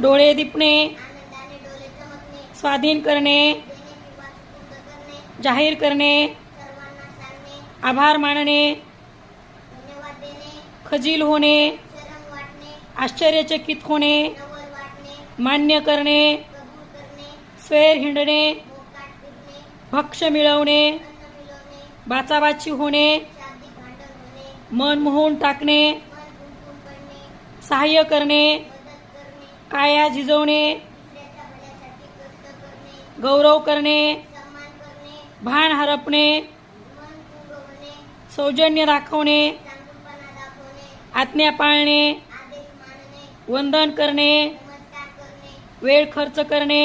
डोळे दिपणे स्वाधीन करणे जाहीर करणे आभार मानणे खजील होणे आश्चर्यचकित होणे मान्य करणे स्वेर हिंडणे भक्ष मिळवणे बाचाबाची होणे मन मोहून टाकणे सहाय्य करणे काया झिजवणे गौरव करणे भान हरपणे सौजन्य दाखवणे आज्ञा पाळणे वंदन करणे वेळ खर्च करणे